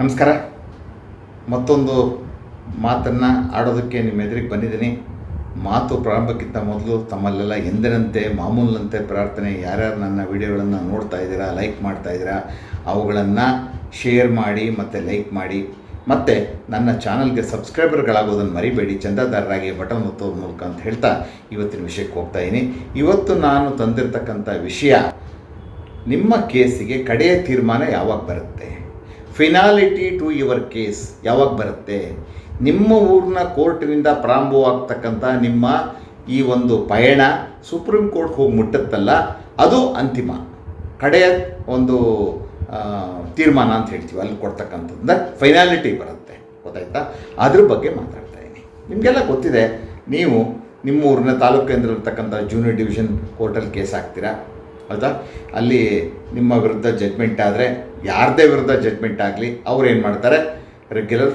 ನಮಸ್ಕಾರ. ಮತ್ತೊಂದು ಮಾತನ್ನು ಆಡೋದಕ್ಕೆ ನಿಮ್ಮ ಎದುರಿಗೆ ಬಂದಿದ್ದೀನಿ. ಮಾತು ಪ್ರಾರಂಭಕ್ಕಿಂತ ಮೊದಲು ತಮ್ಮಲ್ಲೆಲ್ಲ ಎಂದಿನಂತೆ, ಮಾಮೂಲಿನಂತೆ ಪ್ರಾರ್ಥನೆ, ಯಾರ್ಯಾರು ನನ್ನ ವಿಡಿಯೋಗಳನ್ನು ನೋಡ್ತಾ ಇದ್ದೀರಾ, ಲೈಕ್ ಮಾಡ್ತಾ ಇದ್ದೀರಾ, ಅವುಗಳನ್ನು ಶೇರ್ ಮಾಡಿ, ಮತ್ತು ಲೈಕ್ ಮಾಡಿ. ಮತ್ತು ನನ್ನ ಚಾನಲ್ಗೆ ಸಬ್ಸ್ಕ್ರೈಬರ್ಗಳಾಗೋದನ್ನು ಮರಿಬೇಡಿ, ಚಂದಾದಾರರಾಗಿ ಬಟನ್ ಒತ್ತೋದ್ರ ಮೂಲಕ ಅಂತ ಹೇಳ್ತಾ ಇವತ್ತಿನ ವಿಷಯಕ್ಕೆ ಹೋಗ್ತಾ ಇದ್ದೀನಿ. ಇವತ್ತು ನಾನು ತಂದಿರತಕ್ಕಂಥ ವಿಷಯ, ನಿಮ್ಮ ಕೇಸಿಗೆ ಕಡೆಯ ತೀರ್ಮಾನ ಯಾವಾಗ ಬರುತ್ತೆ? ಫಿನಾಲಿಟಿ ಟು ಯುವರ್ ಕೇಸ್ ಯಾವಾಗ ಬರುತ್ತೆ? ನಿಮ್ಮ ಊರಿನ ಕೋರ್ಟಿನಿಂದ ಪ್ರಾರಂಭವಾಗ್ತಕ್ಕಂಥ ನಿಮ್ಮ ಈ ಒಂದು ಪಯಣ ಸುಪ್ರೀಂ ಕೋರ್ಟ್ ಹೋಗಿ ಮುಟ್ಟುತ್ತಲ್ಲ, ಅದು ಅಂತಿಮ. ಕಡೆಯ ಒಂದು ತೀರ್ಮಾನ ಅಂತ ಹೇಳ್ತೀವಿ, ಅಲ್ಲಿ ಕೊಡ್ತಕ್ಕಂಥದ್ದು ಫೈನಾಲಿಟಿ ಬರುತ್ತೆ. ಗೊತ್ತಾಯ್ತಾ? ಅದ್ರ ಬಗ್ಗೆ ಮಾತಾಡ್ತಾ ಇದ್ದೀನಿ. ನಿಮಗೆಲ್ಲ ಗೊತ್ತಿದೆ, ನೀವು ನಿಮ್ಮ ಊರಿನ ತಾಲೂಕು ಕೇಂದ್ರ ಇರ್ತಕ್ಕಂಥ ಜೂನಿಯರ್ ಡಿವಿಷನ್ ಕೋರ್ಟಲ್ಲಿ ಕೇಸ್ ಹಾಕ್ತೀರಾ? ಹೌದಾ? ಅಲ್ಲಿ ನಿಮ್ಮ ವಿರುದ್ಧ ಜಡ್ಮೆಂಟ್ ಆದರೆ, ಯಾರದೇ ವಿರುದ್ಧ ಜಡ್ಮೆಂಟ್ ಆಗಲಿ, ಅವ್ರು ಏನು ಮಾಡ್ತಾರೆ? ರೆಗ್ಯುಲರ್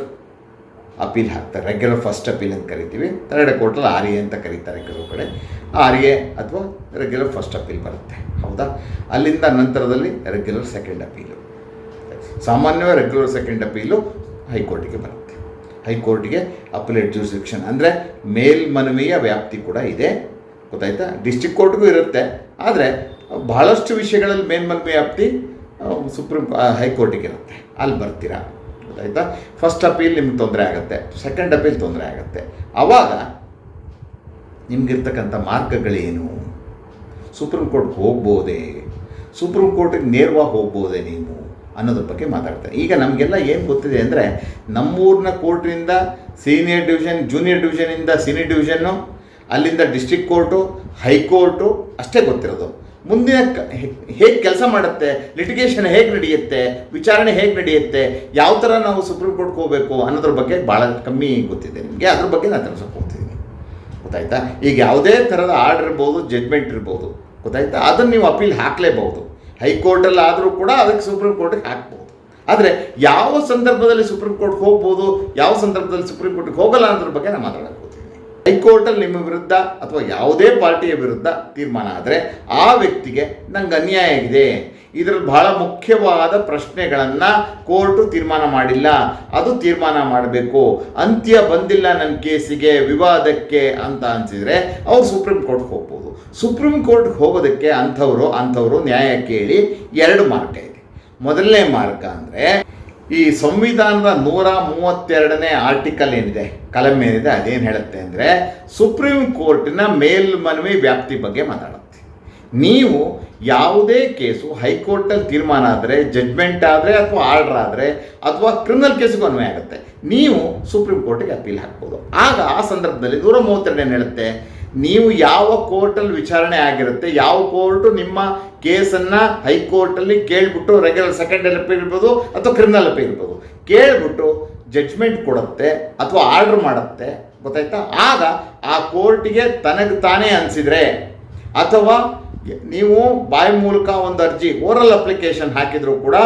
ಅಪೀಲ್ ಹಾಕ್ತಾರೆ. ರೆಗ್ಯುಲರ್ ಫಸ್ಟ್ ಅಪೀಲ್ ಅಂತ ಕರಿತೀವಿ. ಥರ್ಡ್ ಕೋರ್ಟಲ್ಲಿ ಆರ್ ಎ ಅಂತ ಕರೀತಾರೆ ಕೆಲವು ಕಡೆ. ಆರ್ ಎ ಅಥವಾ ರೆಗ್ಯುಲರ್ ಫಸ್ಟ್ ಅಪೀಲ್ ಬರುತ್ತೆ. ಹೌದಾ? ಅಲ್ಲಿಂದ ನಂತರದಲ್ಲಿ ರೆಗ್ಯುಲರ್ ಸೆಕೆಂಡ್ ಅಪೀಲು ಸಾಮಾನ್ಯವಾಗಿ ರೆಗ್ಯುಲರ್ ಸೆಕೆಂಡ್ ಅಪೀಲು ಹೈಕೋರ್ಟಿಗೆ ಬರುತ್ತೆ. ಹೈಕೋರ್ಟಿಗೆ ಅಪಲೇಟ್ ಜೂರಿಸ್ಡಿಕ್ಷನ್ ಅಂದರೆ ಮೇಲ್ಮನವಿಯ ವ್ಯಾಪ್ತಿ ಕೂಡ ಇದೆ. ಗೊತ್ತಾಯ್ತಾ? ಡಿಸ್ಟಿಕ್ ಕೋರ್ಟ್ಗೂ ಇರುತ್ತೆ. ಆದರೆ ಬಹಳಷ್ಟು ವಿಷಯಗಳಲ್ಲಿ ಮೇಲ್ಮನವಿ ವ್ಯಾಪ್ತಿ ಸುಪ್ರೀಂ ಹೈಕೋರ್ಟಿಗೆ ಇರುತ್ತೆ. ಅಲ್ಲಿ ಬರ್ತೀರಾ? ಗೊತ್ತಾಯ್ತಾ? ಫಸ್ಟ್ ಅಪೀಲ್ ನಿಮ್ಗೆ ತೊಂದರೆ ಆಗುತ್ತೆ. ಸೆಕೆಂಡ್ ಅಪೀಲ್ ತೊಂದರೆ ಆಗುತ್ತೆ. ಆವಾಗ ನಿಮಗಿರ್ತಕ್ಕಂಥ ಮಾರ್ಗಗಳೇನು? ಸುಪ್ರೀಂ ಕೋರ್ಟ್ಗೆ ಹೋಗ್ಬೋದೇ? ಸುಪ್ರೀಂ ಕೋರ್ಟಿಗೆ ನೇರವಾಗಿ ಹೋಗ್ಬೋದೇ ನೀವು? ಅನ್ನೋದ್ರ ಬಗ್ಗೆ ಮಾತಾಡ್ತಾರೆ. ಈಗ ನಮಗೆಲ್ಲ ಏನು ಗೊತ್ತಿದೆ ಅಂದರೆ, ನಮ್ಮೂರಿನ ಕೋರ್ಟಿನಿಂದ ಸೀನಿಯರ್ ಡಿವಿಷನ್, ಜೂನಿಯರ್ ಡಿವಿಷನಿಂದ ಸೀನಿಯರ್ ಡಿವಿಷನ್ನು, ಅಲ್ಲಿಂದ ಡಿಸ್ಟ್ರಿಕ್ಟ್ ಕೋರ್ಟು, ಹೈಕೋರ್ಟು, ಅಷ್ಟೇ ಗೊತ್ತಿರೋದು. ಮುಂದಿನ ಹೇಗೆ ಕೆಲಸ ಮಾಡುತ್ತೆ ಲಿಟಿಗೇಷನ್ ಹೇಗೆ ನಡೆಯುತ್ತೆ, ವಿಚಾರಣೆ ಹೇಗೆ ನಡೆಯುತ್ತೆ, ಯಾವ ಥರ ನಾವು ಸುಪ್ರೀಂ ಕೋರ್ಟ್ಗೆ ಹೋಗಬೇಕು ಅನ್ನೋದ್ರ ಬಗ್ಗೆ ಭಾಳ ಕಮ್ಮಿ ಗೊತ್ತಿದೆ ನಿಮಗೆ. ಅದ್ರ ಬಗ್ಗೆ ನಾನು ತಿಳಿಸೋಕೆ ಹೋಗ್ತಿದ್ದೀನಿ ಗೊತ್ತಾಯ್ತಾ? ಈಗ ಯಾವುದೇ ಥರದ ಆರ್ಡರ್ ಇರ್ಬೋದು ಜಡ್ಮೆಂಟ್ ಇರ್ಬೋದು, ಗೊತ್ತಾಯ್ತಾ? ಅದನ್ನು ನೀವು ಅಪೀಲ್ ಹಾಕಲೇಬಹುದು. ಹೈಕೋರ್ಟಲ್ಲಿ ಆದರೂ ಕೂಡ ಅದಕ್ಕೆ ಸುಪ್ರೀಂ ಕೋರ್ಟಿಗೆ ಹಾಕ್ಬೋದು. ಆದರೆ ಯಾವ ಸಂದರ್ಭದಲ್ಲಿ ಸುಪ್ರೀಂ ಕೋರ್ಟ್ಗೆ ಹೋಗ್ಬೋದು, ಯಾವ ಸಂದರ್ಭದಲ್ಲಿ ಸುಪ್ರೀಂ ಕೋರ್ಟ್ಗೆ ಹೋಗಲ್ಲ ಅನ್ನೋದ್ರ ಬಗ್ಗೆ ನಾನು ಹೋಗ್ತೀನಿ ಹೈಕೋರ್ಟಲ್ಲಿ ನಿಮ್ಮ ವಿರುದ್ಧ ಅಥವಾ ಯಾವುದೇ ಪಾರ್ಟಿಯ ವಿರುದ್ಧ ತೀರ್ಮಾನ ಆದರೆ ಆ ವ್ಯಕ್ತಿಗೆ ನಂಗೆ ಅನ್ಯಾಯ ಆಗಿದೆ. ಇದರಲ್ಲಿ ಬಹಳ ಮುಖ್ಯವಾದ ಪ್ರಶ್ನೆಗಳನ್ನು ಕೋರ್ಟು ತೀರ್ಮಾನ ಮಾಡಿಲ್ಲ. ಅದು ತೀರ್ಮಾನ ಮಾಡಬೇಕು. ಅಂತ್ಯ ಬಂದಿಲ್ಲ ನನ್ನ ಕೇಸಿಗೆ, ವಿವಾದಕ್ಕೆ ಅಂತ ಅನಿಸಿದರೆ ಅವ್ರು ಸುಪ್ರೀಂ ಕೋರ್ಟ್ಗೆ ಹೋಗ್ಬೋದು. ಸುಪ್ರೀಂ ಕೋರ್ಟ್ಗೆ ಹೋಗೋದಕ್ಕೆ ಅಂಥವರು ಅಂಥವರು ನ್ಯಾಯ ಕೇಳಿ ಎರಡು ಮಾರ್ಗ ಇದೆ. ಮೊದಲನೇ ಮಾರ್ಗ ಅಂದರೆ ಈ ಸಂವಿಧಾನದ ನೂರ ಮೂವತ್ತೆರಡನೇ ಆರ್ಟಿಕಲ್ ಏನಿದೆ ಕಲಂ ಏನಿದೆ, ಅದೇನು ಹೇಳುತ್ತೆ ಅಂದರೆ ಸುಪ್ರೀಂ ಕೋರ್ಟಿನ ಮೇಲ್ಮನವಿ ವ್ಯಾಪ್ತಿ ಬಗ್ಗೆ ಮಾತಾಡುತ್ತೆ. ನೀವು ಯಾವುದೇ ಕೇಸು ಹೈಕೋರ್ಟಲ್ಲಿ ತೀರ್ಮಾನ ಆದರೆ ಜಡ್ಜ್ಮೆಂಟ್ ಆದರೆ ಅಥವಾ ಆರ್ಡರ್ ಆದರೆ ಅಥವಾ ಕ್ರಿಮಿನಲ್ ಕೇಸಿಗೂ ಅನ್ವಯ ಆಗುತ್ತೆ. ನೀವು ಸುಪ್ರೀಂ ಕೋರ್ಟಿಗೆ ಅಪೀಲ್ ಹಾಕ್ಬೋದು. ಆಗ ಆ ಸಂದರ್ಭದಲ್ಲಿ ನೂರ ಮೂವತ್ತೆರಡು ಏನು ಹೇಳುತ್ತೆ? ನೀವು ಯಾವ ಕೋರ್ಟಲ್ಲಿ ವಿಚಾರಣೆ ಆಗಿರುತ್ತೆ, ಯಾವ ಕೋರ್ಟು ನಿಮ್ಮ ಕೇಸನ್ನು ಹೈಕೋರ್ಟಲ್ಲಿ ಕೇಳಿಬಿಟ್ಟು ರೆಗ್ಯುಲರ್ ಸೆಕೆಂಡ್ ಅಪೀಲ್ ಇರ್ಬೋದು ಅಥವಾ ಕ್ರಿಮಿನಲ್ ಅಪೀಲ್ ಇರ್ಬೋದು. ಕೇಳಿಬಿಟ್ಟು ಜಡ್ಜ್ಮೆಂಟ್ ಕೊಡುತ್ತೆ ಅಥವಾ ಆರ್ಡರ್ ಮಾಡುತ್ತೆ, ಗೊತ್ತಾಯ್ತಾ? ಆಗ ಆ ಕೋರ್ಟಿಗೆ ತನಗೆ ತಾನೇ ಅನಿಸಿದರೆ ಅಥವಾ ನೀವು ಬಾಯಿ ಮೂಲಕ ಒಂದು ಅರ್ಜಿ ಓರಲ್ ಅಪ್ಲಿಕೇಶನ್ ಹಾಕಿದರೂ ಕೂಡ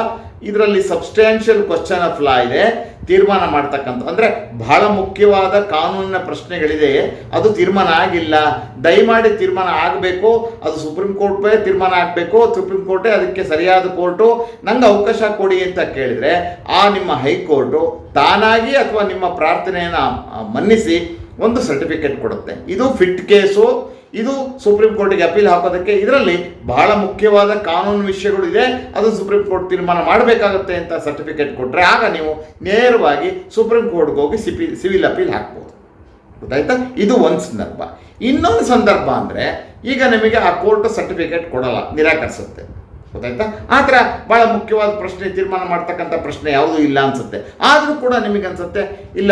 ಇದರಲ್ಲಿ ಸಬ್ಸ್ಟ್ಯಾನ್ಷಿಯಲ್ ಕ್ವಶನ್ ಆಫ್ ಲಾ ಇದೆ. ತೀರ್ಮಾನ ಮಾಡ್ತಕ್ಕಂಥ ಅಂದರೆ ಬಹಳ ಮುಖ್ಯವಾದ ಕಾನೂನಿನ ಪ್ರಶ್ನೆಗಳಿದೆ. ಅದು ತೀರ್ಮಾನ ಆಗಿಲ್ಲ. ದಯಮಾಡಿ ತೀರ್ಮಾನ ಆಗಬೇಕು. ಅದು ಸುಪ್ರೀಂ ಕೋರ್ಟೇ ತೀರ್ಮಾನ ಆಗಬೇಕು. ಸುಪ್ರೀಂ ಕೋರ್ಟೇ ಅದಕ್ಕೆ ಸರಿಯಾದ ಕೋರ್ಟು. ನಂಗೆ ಅವಕಾಶ ಕೊಡಿ ಅಂತ ಕೇಳಿದರೆ, ಆ ನಿಮ್ಮ ಹೈಕೋರ್ಟು ತಾನಾಗಿ ಅಥವಾ ನಿಮ್ಮ ಪ್ರಾರ್ಥನೆಯನ್ನು ಮನ್ನಿಸಿ ಒಂದು ಸರ್ಟಿಫಿಕೇಟ್ ಕೊಡುತ್ತೆ. ಇದು ಫಿಟ್ ಕೇಸು ಇದು ಸುಪ್ರೀಂ ಕೋರ್ಟಿಗೆ ಅಪೀಲ್ ಹಾಕೋದಕ್ಕೆ ಇದರಲ್ಲಿ ಬಹಳ ಮುಖ್ಯವಾದ ಕಾನೂನು ವಿಷಯಗಳು ಇದೆ. ಅದು ಸುಪ್ರೀಂ ಕೋರ್ಟ್ ತೀರ್ಮಾನ ಮಾಡಬೇಕಾಗುತ್ತೆ ಅಂತ ಸರ್ಟಿಫಿಕೇಟ್ ಕೊಟ್ಟರೆ ಆಗ ನೀವು ನೇರವಾಗಿ ಸುಪ್ರೀಂ ಕೋರ್ಟ್ಗೆ ಹೋಗಿ ಸಿಪಿ, ಸಿವಿಲ್ ಅಪೀಲ್ ಹಾಕ್ಬೋದು. ಗೊತ್ತಾಯ್ತಾ? ಇದು ಒಂದು ಸಂದರ್ಭ. ಇನ್ನೊಂದು ಸಂದರ್ಭ ಅಂದರೆ ಈಗ ನಿಮಗೆ ಆ ಕೋರ್ಟ್ ಸರ್ಟಿಫಿಕೇಟ್ ಕೊಡಲ್ಲ, ನಿರಾಕರಿಸುತ್ತೆ. ಗೊತ್ತಾಯ್ತಾ ಆ ಥರ ಭಾಳ ಮುಖ್ಯವಾದ ಪ್ರಶ್ನೆ, ತೀರ್ಮಾನ ಮಾಡ್ತಕ್ಕಂಥ ಪ್ರಶ್ನೆ ಯಾವುದೂ ಇಲ್ಲ ಅನಿಸುತ್ತೆ. ಆದರೂ ಕೂಡ ನಿಮಗೆ ಅನಿಸುತ್ತೆ, ಇಲ್ಲ,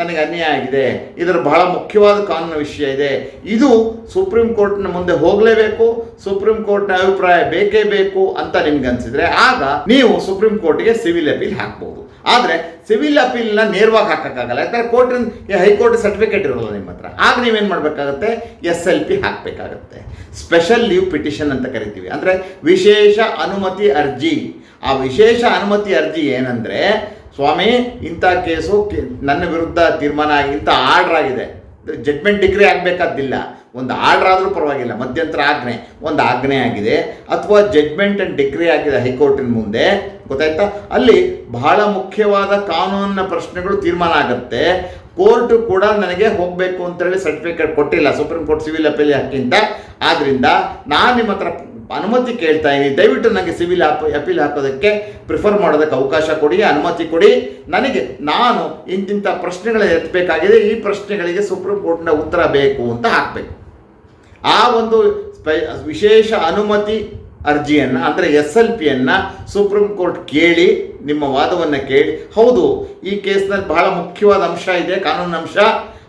ನನಗೆ ಅನ್ಯಾಯ ಆಗಿದೆ, ಇದರ ಬಹಳ ಮುಖ್ಯವಾದ ಕಾನೂನು ವಿಷಯ ಇದೆ, ಇದು ಸುಪ್ರೀಂ ಕೋರ್ಟ್ನ ಮುಂದೆ ಹೋಗಲೇಬೇಕು, ಸುಪ್ರೀಂ ಕೋರ್ಟ್ನ ಅಭಿಪ್ರಾಯ ಬೇಕೇ ಬೇಕು ಅಂತ ನಿಮ್ಗೆ ಅನಿಸಿದ್ರೆ ಆಗ ನೀವು ಸುಪ್ರೀಂ ಕೋರ್ಟ್ಗೆ ಸಿವಿಲ್ ಅಪೀಲ್ ಹಾಕ್ಬೋದು. ಆದರೆ ಸಿವಿಲ್ ಅಪೀಲ್ನ ನೇರವಾಗಿ ಹಾಕೋಕ್ಕಾಗಲ್ಲ. ಯಾಕಂದರೆ ಕೋರ್ಟಿನ ಹೈಕೋರ್ಟ್ ಸರ್ಟಿಫಿಕೇಟ್ ಇರೋಲ್ಲ ನಿಮ್ಮ ಹತ್ರ. ಆಗ ನೀವೇನು ಮಾಡಬೇಕಾಗತ್ತೆ? ಎಸ್ ಎಲ್ ಪಿ ಹಾಕಬೇಕಾಗತ್ತೆ. ಸ್ಪೆಷಲ್ ಲೀವ್ ಪಿಟಿಷನ್ ಅಂತ ಕರಿತೀವಿ. ಅಂದರೆ ವಿಶೇಷ ಅನುಮತಿ ಅರ್ಜಿ. ಆ ವಿಶೇಷ ಅನುಮತಿ ಅರ್ಜಿ ಏನಂದರೆ, ಸ್ವಾಮಿ, ಇಂಥ ಕೇಸು ನನ್ನ ವಿರುದ್ಧ ತೀರ್ಮಾನ ಆಗಿ, ಇಂಥ ಆರ್ಡ್ರ್ ಆಗಿದೆ. ಜಡ್ಮೆಂಟ್ ಡಿಗ್ರಿ ಆಗಬೇಕಾದ್ದಿಲ್ಲ. ಒಂದು ಆರ್ಡರ್ ಆದರೂ ಪರವಾಗಿಲ್ಲ, ಮಧ್ಯಂತರ ಆಜ್ಞೆ. ಒಂದು ಆಜ್ಞೆ ಆಗಿದೆ. ಅಥವಾ ಜಡ್ಮೆಂಟ್ ಆ್ಯಂಡ್ ಡಿಗ್ರಿ ಆಗಿದೆ ಹೈಕೋರ್ಟಿನ ಮುಂದೆ. ಗೊತ್ತಾಯ್ತಾ? ಅಲ್ಲಿ ಬಹಳ ಮುಖ್ಯವಾದ ಕಾನೂನಿನ ಪ್ರಶ್ನೆಗಳು ತೀರ್ಮಾನ ಆಗುತ್ತೆ. ಕೋರ್ಟು ಕೂಡ ನನಗೆ ಹೋಗಬೇಕು ಅಂತೇಳಿ ಸರ್ಟಿಫಿಕೇಟ್ ಕೊಟ್ಟಿಲ್ಲ. ಸುಪ್ರೀಂ ಕೋರ್ಟ್ ಸಿವಿಲ್ ಅಪೀಲ್ ಹಾಕಿಂತ ಆದ್ದರಿಂದ ನಾನು ನಿಮ್ಮ ಹತ್ರ ಅನುಮತಿ ಕೇಳ್ತಾ ಇದ್ದೀನಿ. ದಯವಿಟ್ಟು ನನಗೆ ಸಿವಿಲ್ ಆಪ್ ಅಪೀಲ್ ಹಾಕೋದಕ್ಕೆ ಪ್ರಿಫರ್ ಮಾಡೋದಕ್ಕೆ ಅವಕಾಶ ಕೊಡಿ, ಅನುಮತಿ ಕೊಡಿ. ನನಗೆ, ನಾನು ಇಂತಿಂಥ ಪ್ರಶ್ನೆಗಳನ್ನ ಎತ್ತಬೇಕಾಗಿದೆ. ಈ ಪ್ರಶ್ನೆಗಳಿಗೆ ಸುಪ್ರೀಂ ಕೋರ್ಟ್ನ ಉತ್ತರ ಬೇಕು ಅಂತ ಹಾಕಬೇಕು. ಆ ಒಂದು ವಿಶೇಷ ಅನುಮತಿ ಅರ್ಜಿಯನ್ನು, ಅಂದರೆ ಎಸ್ ಎಲ್ ಪಿಯನ್ನು ಸುಪ್ರೀಂ ಕೋರ್ಟ್ ಕೇಳಿ, ನಿಮ್ಮ ವಾದವನ್ನು ಕೇಳಿ. ಹೌದು, ಈ ಕೇಸ್ನಲ್ಲಿ ಬಹಳ ಮುಖ್ಯವಾದ ಅಂಶ ಇದೆ, ಕಾನೂನು ಅಂಶ.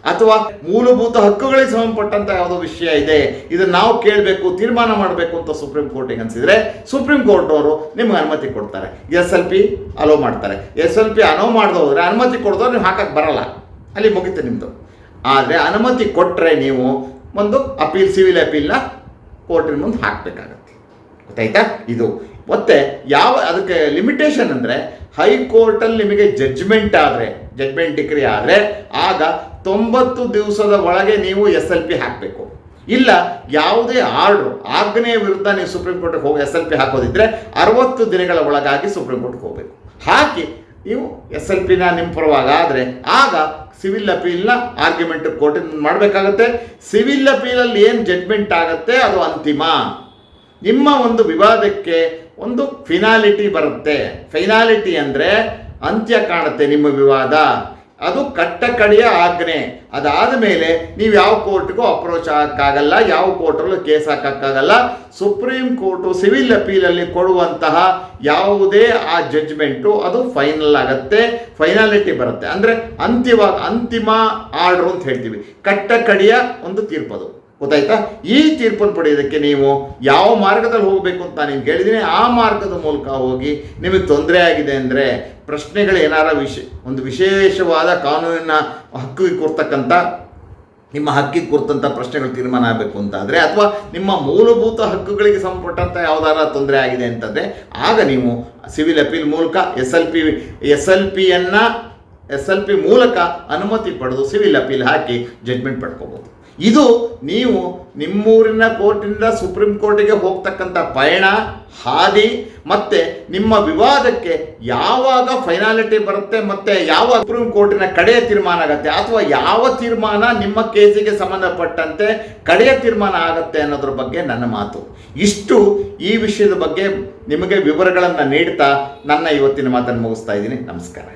ಅಥವಾ ಮೂಲಭೂತ ಹಕ್ಕುಗಳಿಗೆ ಸಂಬಂಧಪಟ್ಟಂತ ಯಾವುದೋ ವಿಷಯ ಇದೆ, ಇದನ್ನು ನಾವು ಕೇಳಬೇಕು, ತೀರ್ಮಾನ ಮಾಡಬೇಕು ಅಂತ ಸುಪ್ರೀಂ ಕೋರ್ಟಿಗೆ ಅನ್ಸಿದ್ರೆ ಸುಪ್ರೀಂ ಕೋರ್ಟ್ ಅವರು ನಿಮ್ಗೆ ಅನುಮತಿ ಕೊಡ್ತಾರೆ. ಎಸ್ ಎಲ್ ಪಿ ಅಲೋ ಮಾಡ್ತಾರೆ. ಎಸ್ ಎಲ್ ಪಿ ಅಲೋ ಹೋದರೆ ಅನುಮತಿ ಕೊಡ್ದವ್ರು ನೀವು ಹಾಕಕ್ಕೆ ಬರಲ್ಲ. ಅಲ್ಲಿ ಮುಗಿತು ನಿಮ್ಮದು ಆದರೆ ಅನುಮತಿ ಕೊಟ್ಟರೆ ನೀವು ಒಂದು ಅಪೀಲ್ ಸಿವಿಲ್ ಅಪೀಲ್ನ ಕೋರ್ಟಿನ ಮುಂದೆ ಹಾಕಬೇಕಾಗತ್ತೆ. ಗೊತ್ತಾಯ್ತಾ? ಇದು. ಮತ್ತೆ ಯಾವ ಅದಕ್ಕೆ ಲಿಮಿಟೇಷನ್ ಅಂದರೆ ಹೈಕೋರ್ಟಲ್ಲಿ ನಿಮಗೆ ಜಡ್ಜ್ಮೆಂಟ್ ಆದರೆ ಜಡ್ಜ್ಮೆಂಟ್ ಡಿಗ್ರಿ ಆದರೆ, ಆಗ ತೊಂಬತ್ತು ದಿವಸದ ಒಳಗೆ ನೀವು ಎಸ್ ಎಲ್ ಪಿ ಹಾಕಬೇಕು. ಇಲ್ಲ, ಯಾವುದೇ ಆರ್ಡ್ರು ಆಜ್ಞೆಯ ವಿರುದ್ಧ ನೀವು ಸುಪ್ರೀಂ ಕೋರ್ಟ್ಗೆ ಹೋಗಿ ಎಸ್ ಎಲ್ ಪಿ ಹಾಕೋದಿದ್ರೆ ಅರವತ್ತು ದಿನಗಳ ಒಳಗಾಗಿ ಸುಪ್ರೀಂ ಕೋರ್ಟ್ಗೆ ಹೋಗಬೇಕು. ಹಾಕಿ, ನೀವು ಎಸ್ ಎಲ್ ಪಿನ ನಿಮ್ಮ ಪರವಾಗಿ ಆದರೆ ಆಗ ಸಿವಿಲ್ ಅಪೀಲ್ನ ಆರ್ಗ್ಯುಮೆಂಟ್ ಕೋರ್ಟಿನ ಮಾಡಬೇಕಾಗತ್ತೆ. ಸಿವಿಲ್ ಅಪೀಲಲ್ಲಿ ಏನು ಜಡ್ಮೆಂಟ್ ಆಗುತ್ತೆ ಅದು ಅಂತಿಮ. ನಿಮ್ಮ ಒಂದು ವಿವಾದಕ್ಕೆ ಒಂದು ಫಿನಾಲಿಟಿ ಬರುತ್ತೆ. ಫೈನಾಲಿಟಿ ಅಂದರೆ ಅಂತ್ಯ ಕಾಣುತ್ತೆ ನಿಮ್ಮ ವಿವಾದ. ಅದು ಕಟ್ಟ ಕಡೆಯ ಆಜ್ಞೆ. ಅದಾದ ಮೇಲೆ ನೀವು ಯಾವ ಕೋರ್ಟ್ಗೂ ಅಪ್ರೋಚ್ ಆಗಕ್ಕಾಗಲ್ಲ, ಯಾವ ಕೋರ್ಟಲ್ಲೂ ಕೇಸ್ ಹಾಕಕ್ಕಾಗಲ್ಲ. ಸುಪ್ರೀಂ ಕೋರ್ಟು ಸಿವಿಲ್ ಅಪೀಲಲ್ಲಿ ಕೊಡುವಂತಹ ಯಾವುದೇ ಆ ಜಡ್ಜ್ಮೆಂಟು ಅದು ಫೈನಲ್ ಆಗುತ್ತೆ. ಫೈನಾಲಿಟಿ ಬರುತ್ತೆ. ಅಂದರೆ ಅಂತಿಮ ಅಂತಿಮ ಆರ್ಡ್ರು ಅಂತ ಹೇಳ್ತೀವಿ. ಕಟ್ಟಕಡೆಯ ಒಂದು ತೀರ್ಪದು. ಗೊತ್ತಾಯ್ತಾ? ಈ ತೀರ್ಪನ್ನು ಪಡೆಯೋದಕ್ಕೆ ನೀವು ಯಾವ ಮಾರ್ಗದಲ್ಲಿ ಹೋಗಬೇಕು ಅಂತ ನಾನು ಕೇಳಿದ್ದೀನಿ ಆ ಮಾರ್ಗದ ಮೂಲಕ ಹೋಗಿ ನಿಮಗೆ ತೊಂದರೆ ಆಗಿದೆ ಅಂದರೆ ಪ್ರಶ್ನೆಗಳು ಏನಾರ ವಿಶೇ, ಒಂದು ವಿಶೇಷವಾದ ಕಾನೂನಿನ ಹಕ್ಕಿಗೆ ಕೊಡ್ತಕ್ಕಂಥ ನಿಮ್ಮ ಹಕ್ಕಿಗೆ ಕುರಿತಂಥ ಪ್ರಶ್ನೆಗಳು ತೀರ್ಮಾನ ಆಗಬೇಕು ಅಂತಾದರೆ, ಅಥವಾ ನಿಮ್ಮ ಮೂಲಭೂತ ಹಕ್ಕುಗಳಿಗೆ ಸಂಬಂಧಪಟ್ಟಂಥ ಯಾವುದಾರ ತೊಂದರೆ ಆಗಿದೆ ಅಂತಂದರೆ, ಆಗ ನೀವು ಸಿವಿಲ್ ಅಪೀಲ್ ಮೂಲಕ S L P, S L ಪಿಯನ್ನು ಎಸ್ ಎಲ್ ಪಿ ಮೂಲಕ ಅನುಮತಿ ಪಡೆದು ಸಿವಿಲ್ ಅಪೀಲ್ ಹಾಕಿ ಜಡ್ಮೆಂಟ್ ಪಡ್ಕೋಬೋದು ಇದು ನೀವು ನಿಮ್ಮೂರಿನ ಕೋರ್ಟಿಂದ ಸುಪ್ರೀಂ ಕೋರ್ಟಿಗೆ ಹೋಗ್ತಕ್ಕಂಥ ಪಯಣ, ಹಾದಿ, ಮತ್ತೆ ನಿಮ್ಮ ವಿವಾದಕ್ಕೆ ಯಾವಾಗ ಫೈನಾಲಿಟಿ ಬರುತ್ತೆ, ಮತ್ತೆ ಯಾವ ಸುಪ್ರೀಂ ಕೋರ್ಟಿನ ಕಡೆಯ ತೀರ್ಮಾನ ಆಗುತ್ತೆ, ಅಥವಾ ಯಾವ ತೀರ್ಮಾನ ನಿಮ್ಮ ಕೇಸಿಗೆ ಸಂಬಂಧಪಟ್ಟಂತೆ ಕಡೆಯ ತೀರ್ಮಾನ ಆಗುತ್ತೆ ಅನ್ನೋದ್ರ ಬಗ್ಗೆ ನನ್ನ ಮಾತು. ಇಷ್ಟು ಈ ವಿಷಯದ ಬಗ್ಗೆ ನಿಮಗೆ ವಿವರಗಳನ್ನು ನೀಡ್ತಾ ನನ್ನ ಇವತ್ತಿನ ಮಾತನ್ನು ಮುಗಿಸ್ತಾ ಇದ್ದೀನಿ. ನಮಸ್ಕಾರ.